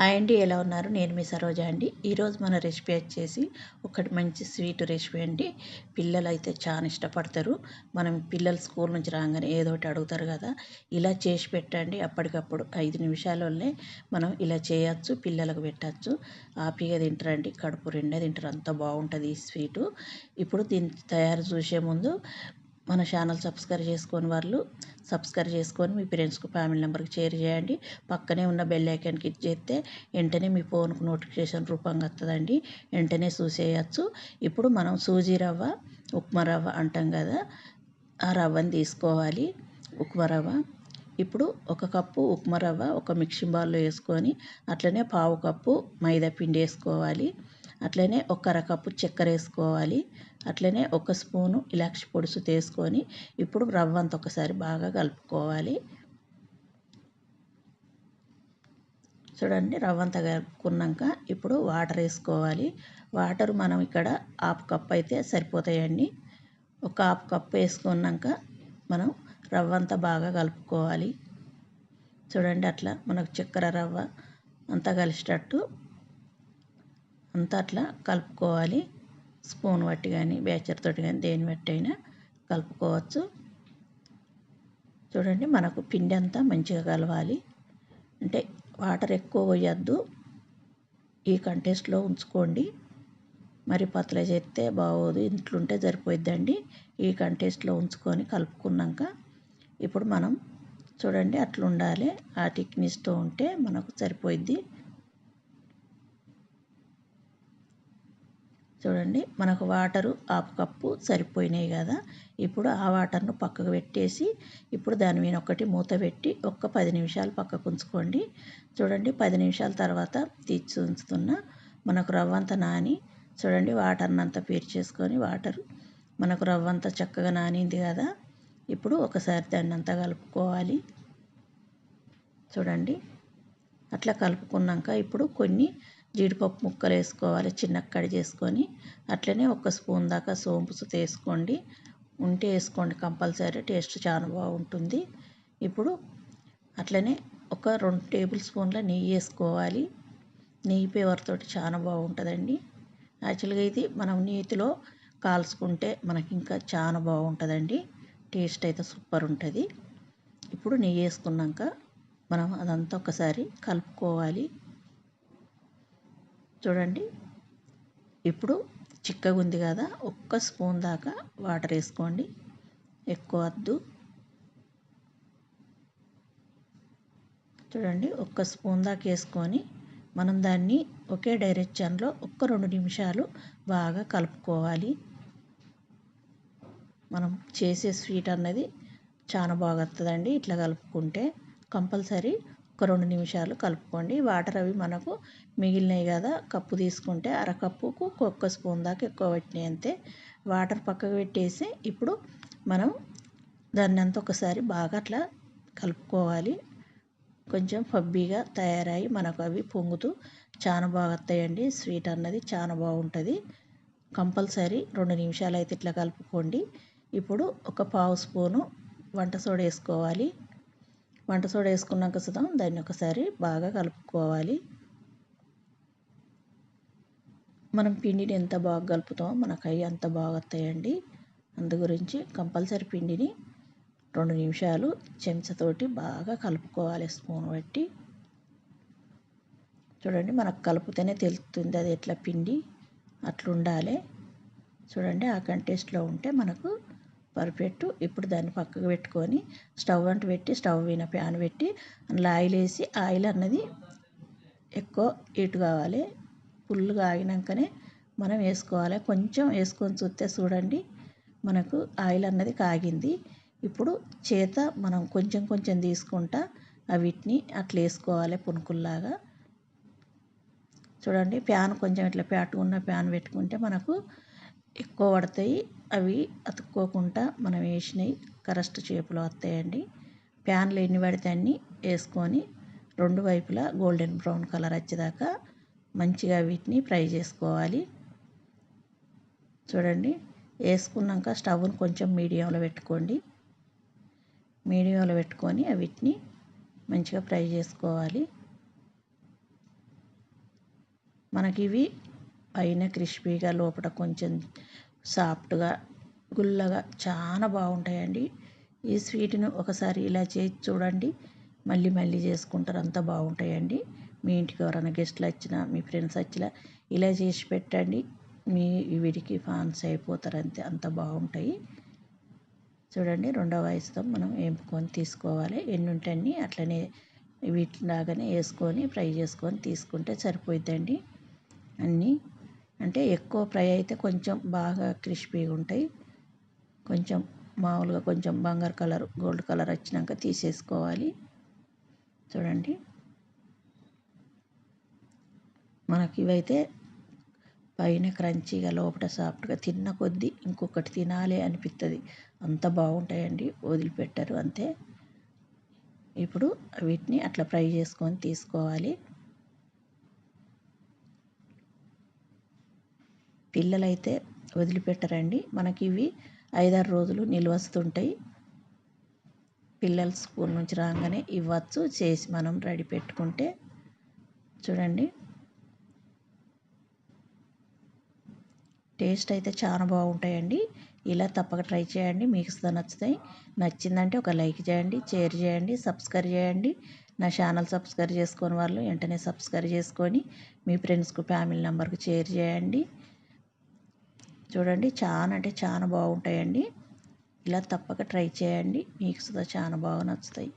Hi అండి ఎలా ఉన్నారు? నేను మీ సరోజ అండి. ఈరోజు మన రెసిపీ వచ్చేసి ఒకటి మంచి స్వీట్ రెసిపీ అండి. పిల్లలు అయితే చాలా ఇష్టపడతారు. మనం పిల్లలు స్కూల్ నుంచి రాగానే ఏదో ఒకటి అడుగుతారు కదా ఇలా చేసి పెట్టండి. అప్పటికప్పుడు ఐదు నిమిషాలలోనే మనం ఇలా చేయొచ్చు పిల్లలకు పెట్టచ్చు. హ్యాపీగా తింటారండి. కడుపు రెండే తింటారు. అంత బాగుంటుంది ఈ స్వీటు. ఇప్పుడు దీన్ని తయారు చూసే ముందు మన ఛానల్ సబ్స్క్రైబ్ చేసుకొని వాళ్ళు సబ్స్క్రైబ్ చేసుకొని మీ ఫ్రెండ్స్కి ఫ్యామిలీ నెంబర్కి షేర్ చేయండి. పక్కనే ఉన్న బెల్ ఐకాన్ క్లిక్ చేస్తే వెంటనే మీ ఫోన్కు నోటిఫికేషన్ రూపంగా వస్తుందండి వెంటనే చూసేయచ్చు. ఇప్పుడు మనం సూజీ రవ్వ ఉప్మా రవ్వ అంటాం కదా ఆ రవ్వని తీసుకోవాలి. ఉప్మా రవ్వ. ఇప్పుడు ఒక కప్పు ఉప్మా రవ్వ ఒక మిక్సింగ్ బౌల్లో వేసుకొని అట్లనే పావు కప్పు మైదా పిండి వేసుకోవాలి. అట్లనే ఒక అరకప్పు చక్కెర వేసుకోవాలి అట్లనే ఒక స్పూను ఇలాక్షి పొడుసు తీసుకొని ఇప్పుడు రవ్వ అంత ఒకసారి బాగా కలుపుకోవాలి. చూడండి రవ్వ కలుపుకున్నాక ఇప్పుడు వాటర్ వేసుకోవాలి. వాటర్ మనం ఇక్కడ హాఫ్ కప్ అయితే సరిపోతాయండి. ఒక హాఫ్ కప్ వేసుకున్నాక మనం రవ్వ అంతా బాగా కలుపుకోవాలి. చూడండి అట్లా మనకు చక్కెర రవ్వ అంతా కలిసేటట్టు అంతా అట్లా కలుపుకోవాలి. స్పూన్ బట్టి కానీ బ్యాచర్ తోటి కానీ దేని బట్టి అయినా కలుపుకోవచ్చు. చూడండి మనకు పిండి అంతా మంచిగా కలవాలి. అంటే వాటర్ ఎక్కువ పోయొద్దు. ఈ కంటెస్ట్లో ఉంచుకోండి. మరి పతల చేస్తే బాగోదు. ఇంట్లుంటే సరిపోయిద్దండి. ఈ కంటెస్ట్లో ఉంచుకొని కలుపుకున్నాక ఇప్పుడు మనం చూడండి అట్లా ఉండాలి ఆ టిక్నిస్తో ఉంటే మనకు సరిపోయిద్ది. చూడండి మనకు వాటరు హాఫ్ కప్పు సరిపోయినాయి కదా. ఇప్పుడు ఆ వాటర్ను పక్కకు పెట్టేసి ఇప్పుడు దాని మీద ఒకటి మూత పెట్టి ఒక్క పది నిమిషాలు పక్కకు ఉంచుకోండి. చూడండి పది నిమిషాల తర్వాత తీర్చి ఉంచుతున్న మనకు రవ్వంతా నాని చూడండి వాటర్ని అంతా పీర్చేసుకొని వాటర్ మనకు రవ్వంతా చక్కగా నానింది కదా. ఇప్పుడు ఒకసారి దాన్ని అంతా కలుపుకోవాలి. చూడండి అట్లా కలుపుకున్నాక ఇప్పుడు కొన్ని జీడిపప్పు ముక్కలు వేసుకోవాలి చిన్న కడి చేసుకొని. అట్లనే ఒక స్పూన్ దాకా సోంపు తీసుకోండి. ఉంటే వేసుకోండి కంపల్సరీ టేస్ట్ చాలా బాగుంటుంది. ఇప్పుడు అట్లనే ఒక రెండు టేబుల్ స్పూన్ల నెయ్యి వేసుకోవాలి. నెయ్యి పేవర్తో చాలా బాగుంటుందండి. యాక్చువల్గా ఇది మనం నీతిలో కాల్చుకుంటే మనకి ఇంకా చాలా బాగుంటుందండి. టేస్ట్ అయితే సూపర్ ఉంటుంది. ఇప్పుడు నెయ్యి వేసుకున్నాక మనం అదంతా ఒకసారి కలుపుకోవాలి. చూడండి. ఇప్పుడు చిక్కగా ఉంది కదా ఒక్క స్పూన్ దాకా వాటర్ వేసుకోండి. ఎక్కువ వద్దు. చూడండి ఒక్క స్పూన్ దాకా వేసుకొని మనం దాన్ని ఒకే డైరెక్షన్లో ఒక్క రెండు నిమిషాలు బాగా కలుపుకోవాలి. మనం చేసే స్వీట్ అన్నది చాలా బాగా వస్తుందండి ఇట్లా కలుపుకుంటే. కంపల్సరీ ఒక రెండు నిమిషాలు కలుపుకోండి. వాటర్ అవి మనకు మిగిలినాయి కదా కప్పు తీసుకుంటే అరకప్పుకు ఒక్క స్పూన్ దాకా ఎక్కువ పెట్టినాయి అంతే. వాటర్ పక్కకు పెట్టేసి ఇప్పుడు మనం దాన్ని అంతా ఒకసారి బాగా అట్లా కలుపుకోవాలి. కొంచెం ఫబ్బీగా తయారయ్యి మనకు అవి పొంగుతూ చాలా బాగా వస్తాయండి. స్వీట్ అన్నది చాలా బాగుంటుంది. కంపల్సరీ రెండు నిమిషాలు అయితే ఇట్లా కలుపుకోండి. ఇప్పుడు ఒక పావు స్పూను వంట సోడా వేసుకోవాలి. వంట సోడా వేసుకున్నాక సుతం దాన్ని ఒకసారి బాగా కలుపుకోవాలి. మనం పిండిని ఎంత బాగా కలుపుతామో మనకు అవి అంత బాగా వస్తాయండి. అందు గురించి కంపల్సరీ పిండిని రెండు నిమిషాలు చెంచతోటి బాగా కలుపుకోవాలి స్పూన్ పెట్టి. చూడండి మనకు కలుపుతేనే తెలుస్తుంది అది ఎట్లా పిండి అట్లుండాలి. చూడండి ఆ కంటెస్ట్లో ఉంటే మనకు పరిపెట్టు. ఇప్పుడు దాన్ని పక్కకు పెట్టుకొని స్టవ్ అంటు పెట్టి స్టవ్ మీద ప్యాన్ పెట్టి అందులో ఆయిల్ వేసి ఆయిల్ అన్నది ఎక్కువ హీట్ కావాలి. ఫుల్గా ఆగినాకనే మనం వేసుకోవాలి. కొంచెం వేసుకొని చూస్తే చూడండి మనకు ఆయిల్ అన్నది కాగింది. ఇప్పుడు చేత మనం కొంచెం కొంచెం తీసుకుంటా వీటిని అట్లా వేసుకోవాలి పునుకుల్లాగా. చూడండి ప్యాన్ కొంచెం ఇట్లా ఉన్న ప్యాన్ పెట్టుకుంటే మనకు ఎక్కువ పడతాయి. అవి అతుక్కోకుండా మనం వేసినవి కరెక్ట్ చేపలు వస్తాయండి ప్యాన్లో ఎన్ని పడితే అన్ని వేసుకొని రెండు వైపులా గోల్డెన్ బ్రౌన్ కలర్ వచ్చేదాకా మంచిగా వీటిని ఫ్రై చేసుకోవాలి. చూడండి వేసుకున్నాక స్టవ్ను కొంచెం మీడియంలో పెట్టుకోండి. మీడియంలో పెట్టుకొని వీటిని మంచిగా ఫ్రై చేసుకోవాలి. మనకి ఇవి పైన క్రిస్పీగా లోపల కొంచెం సాఫ్ట్గా గుల్లగా చాలా బాగుంటాయండి. ఈ స్వీట్ను ఒకసారి ఇలా చేసి చూడండి. మళ్ళీ మళ్ళీ చేసుకుంటారు. అంత బాగుంటాయండి. మీ ఇంటికి ఎవరైనా గెస్ట్లు వచ్చినా మీ ఫ్రెండ్స్ వచ్చినా ఇలా చేసి పెట్టండి. మీ వీడికి ఫాన్స్ అయిపోతారు అంతే. అంత బాగుంటాయి. చూడండి రెండవ వయసుతో మనం వేపుకొని తీసుకోవాలి. ఎన్ని ఉంటాయని అట్లనే వీటిలాగానే వేసుకొని ఫ్రై చేసుకొని తీసుకుంటే సరిపోద్దండి అన్నీ అంటే ఎక్కువ ఫ్రై అయితే కొంచెం బాగా క్రిస్పీగా ఉంటాయి. కొంచెం మామూలుగా కొంచెం బంగారు కలర్ గోల్డ్ కలర్ వచ్చినాక తీసేసుకోవాలి. చూడండి. మనకి ఇవైతే పైన క్రంచీగా లోపల సాఫ్ట్గా తిన్న కొద్దీ ఇంకొకటి తినాలి అనిపిస్తుంది అంత బాగుంటాయండి వదిలిపెట్టరు అంతే. ఇప్పుడు వీటిని అట్లా ఫ్రై చేసుకొని తీసుకోవాలి. పిల్లలైతే వదిలిపెట్టరండి. మనకి ఇవి ఐదారు రోజులు నిల్వస్తుంటాయి. పిల్లలు స్కూల్ నుంచి రాగానే ఇవ్వచ్చు. చేసి మనం రెడీ పెట్టుకుంటే చూడండి. టేస్ట్ అయితే చాలా బాగుంటాయండి. ఇలా తప్పక ట్రై చేయండి. మీకు నచ్చుతాయి. నచ్చిందంటే ఒక లైక్ చేయండి షేర్ చేయండి సబ్స్క్రైబ్ చేయండి. నా ఛానల్ సబ్స్క్రైబ్ చేసుకొని వాళ్ళు వెంటనే సబ్స్క్రైబ్ చేసుకొని మీ ఫ్రెండ్స్కు ఫ్యామిలీ నెంబర్కు షేర్ చేయండి. చూడండి చాలా అంటే చాలా బాగుంటాయండి. ఇలా తప్పక ట్రై చేయండి. మీకు సుధా చాలా బాగా నచ్చుతాయి.